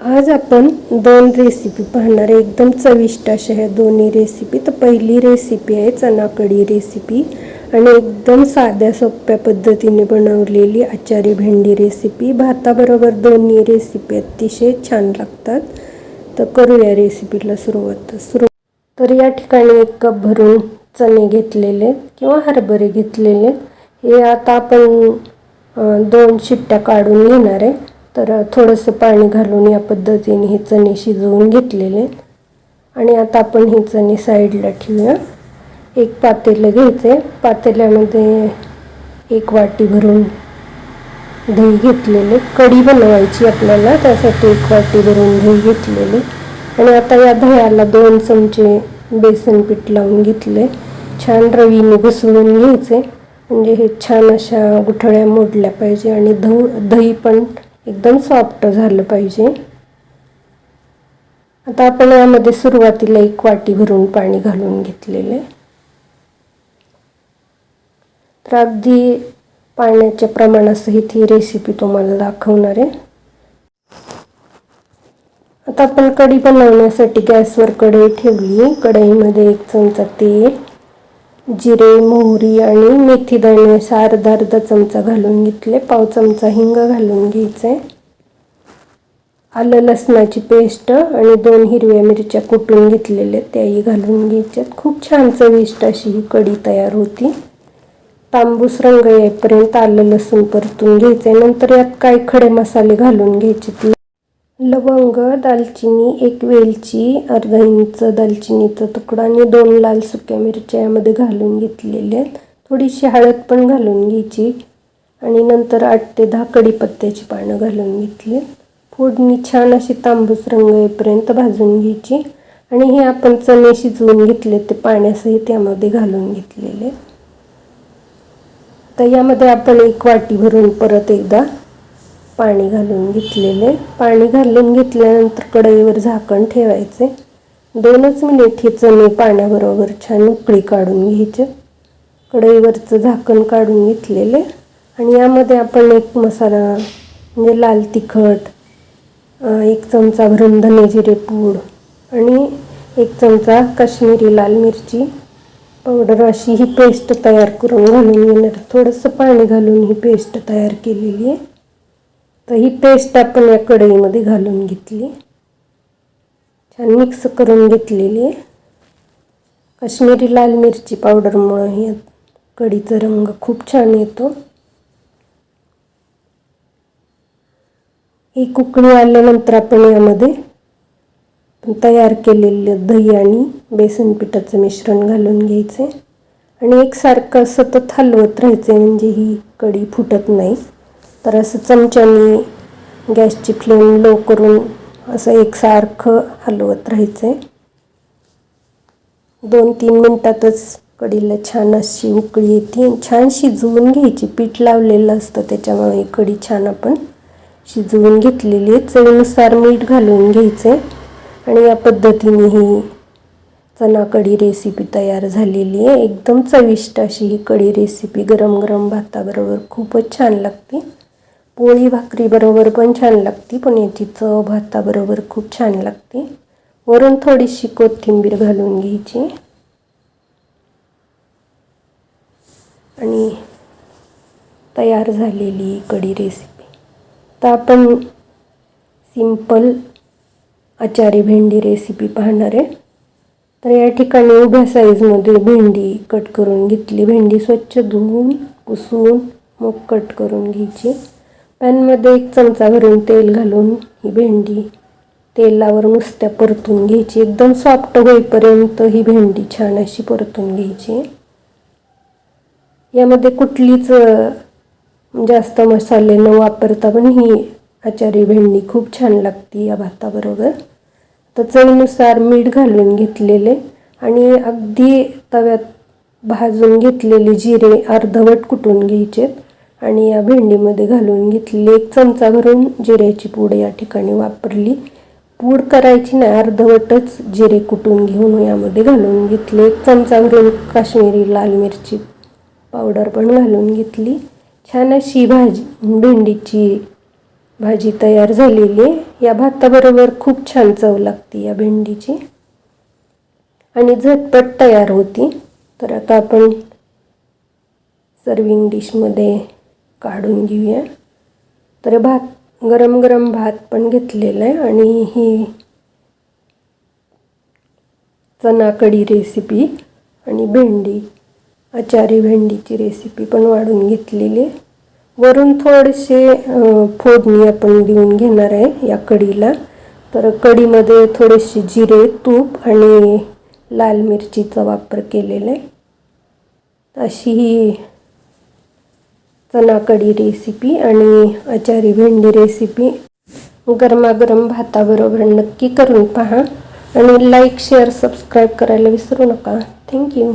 आज आपण दोन रेसिपी पाहणार आहे. एकदम चविष्ट अशा ह्या दोन्ही रेसिपी तर पहिली रेसिपी आहे चना कढी रेसिपी आणि एकदम साध्या सोप्या पद्धतीने बनवलेली आचारी भेंडी रेसिपी भाताबरोबर दोन्ही रेसिपी अतिशय छान लागतात. तर करूया रेसिपीला सुरुवात. सुरू तर या ठिकाणी एक कप भरून चणे घेतलेले किंवा हरभरे घेतलेले हे आता आपण दोन शिट्ट्या काढून घेणार आहे. तर थोडंसं पाणी घालून या पद्धतीने हे चणे शिजवून घेतलेले आहेत. आणि आता आपण हे चणे साईडला ठेवूया. एक पातेलं घ्यायचे पातेल्यामध्ये एक वाटी भरून दही घेतलेले. कढी बनवायची आपल्याला त्यासाठी एक वाटी भरून दही घेतलेले. आणि आता या दह्याला दोन चमचे बेसन पीठ लावून घेतले. छान रवीने घुसळून घ्यायचे. म्हणजे हे छान अशा गुठळ्या मोडल्या पाहिजे आणि धव दही पण एकदम सॉफ्ट झालं पाहिजे. आता आपण यामध्ये सुरुवातीला एक वाटी भरून पाणी घालून घेतलेले तर अगदी पाण्याच्या प्रमाणासहित ही रेसिपी तुम्हाला दाखवणार आहे. आता आपण कढी बनवण्यासाठी गॅसवर कढई ठेवली. कढईमध्ये एक चमचा तेल जिरे मोहरी आणि मेथी दाणे असा अर्धा अर्धा चमचा घालून घेतले. पाव चमचा हिंग घालून घ्यायचे. आलं लसणाची पेस्ट आणि दोन हिरव्या मिरच्या कुटून घेतलेल्या त्याही घालून घ्यायच्यात. खूप छान चविष्ट अशी ही कढी तयार होती. तांबूस रंग येईपर्यंत आलं लसूण परतून घ्यायचे. नंतर यात काही खडे मसाले घालून घ्यायचे लवंग दालचिनी एक वेलची अर्धा इंच दालचिनीचा तुकडा आणि दोन लाल सुक्या मिरच्या यामध्ये घालून घेतलेल्या आहेत. थोडीशी हळद पण घालून घ्यायची आणि नंतर आठ ते दहा कढीपत्त्याची पानं घालून घेतली. फोडणी छान अशी तांबूस रंग येईपर्यंत भाजून घ्यायची आणि हे आपण चणे शिजवून घेतले ते पाण्यासहित यामध्ये घालून घेतलेले. तर यामध्ये आपण एक वाटी भरून परत एकदा पाणी घालून घेतलेले. पाणी घालून घेतल्यानंतर कढईवर झाकण ठेवायचे. दोनच मिनिट हे चणे पाण्याबरोबर छान उकळी काढून घ्यायचे. कढईवरचं झाकण काढून घेतलेले. आणि यामध्ये आपण एक मसाला म्हणजे लाल तिखट एक चमचा भरून धने जिरे पूड आणि एक चमचा काश्मीरी लाल मिरची पावडर अशी ही पेस्ट तयार करून घालून घेणार. थोडंसं पाणी घालून ही पेस्ट तयार केलेली आहे. तर ही पेस्ट आपण या कढईमध्ये घालून घेतली. छान मिक्स करून घेतलेली आहे. काश्मीरी लाल मिरची पावडरमुळं ही कढीचा रंग खूप छान येतो. ही कुकणी आल्यानंतर आपण यामध्ये तयार केलेलं दही आणि बेसन पिठाचं मिश्रण घालून घ्यायचे. आणि एकसारखं सतत हलवत राहायचं म्हणजे ही कढी फुटत नाही. तर असं चमच्याने गॅसची फ्लेम लो करून असं एकसारखं हलवत राहायचं आहे दोन तीन मिनटातच कढीला छान अशी उकळी येते. आणि छान शिजवून घ्यायची. पीठ लावलेलं असतं त्याच्यामुळे कढी छान आपण शिजवून घेतलेली आहे. चवीनुसार मीठ घालून घ्यायचे आणि या पद्धतीने ही चना कढी रेसिपी तयार झालेली आहे. एकदम चविष्ट अशी ही कढी रेसिपी गरम गरम भाताबरोबर खूपच छान लागते. पोळी भाकरीबरोबर पण छान लागते. पण याची चव भाताबरोबर खूप छान लागते. वरून थोडीशी कोथिंबीर घालून घ्यायची. आणि तयार झालेली कढी रेसिपी तर आपण सिंपल आचारी भेंडी रेसिपी पाहणार आहे. तर या ठिकाणी उभ्या साईजमध्ये भेंडी कट करून घेतली. भेंडी स्वच्छ धुवून पुसून मग कट करून घ्यायची. पॅनमध्ये एक चमचा भरून तेल घालून ही भेंडी तेलावर नुसत्या परतून घ्यायची. एकदम सॉफ्ट होईपर्यंत ही भेंडी छान अशी परतून घ्यायची. यामध्ये कुठलीच जास्त मसाले न वापरता पण ही आचारी भेंडी खूप छान लागते या भाताबरोबर. तर चवीनुसार मीठ घालून घेतलेले आणि अगदी तव्यात भाजून घेतलेले जिरे अर्धवट कुटून घ्यायचे आणि या भेंडीमध्ये घालून घेतलेली एक चमचा भरून जिऱ्याची पूड या ठिकाणी वापरली. पूड करायची नाही अर्धवटच जिरे कुटून घेऊन यामध्ये घालून घेतले. एक चमचा भरून काश्मीरी लाल मिरची पावडर पण घालून घेतली. छान अशी भाजी भेंडीची भाजी तयार झालेली. आहे या भाताबरोबर खूप छान चव लागते या भेंडीची. आणि झटपट तयार होती. तर आता आपण सर्विंग डिशमध्ये काढून घेऊया. तर भात गरम गरम भात पण घेतलेला आहे आणि ही चना कढी रेसिपी आणि भेंडी अचारी भेंडीची रेसिपी पण वाढून घेतलेली आहे. वरून थोडेसे फोडणी आपण देऊन घेणार आहे या कढीला तर कढीमध्ये थोडेसे जिरे तूप आणि लाल मिरचीचा वापर केलेला आहे. अशी ही चना कढी रेसिपी आणि अचारी भेंडी रेसिपी गरमागरम भाताबरोबर नक्की करून पहा आणि लाईक शेअर सबस्क्राईब करायला विसरू नका. थँक्यू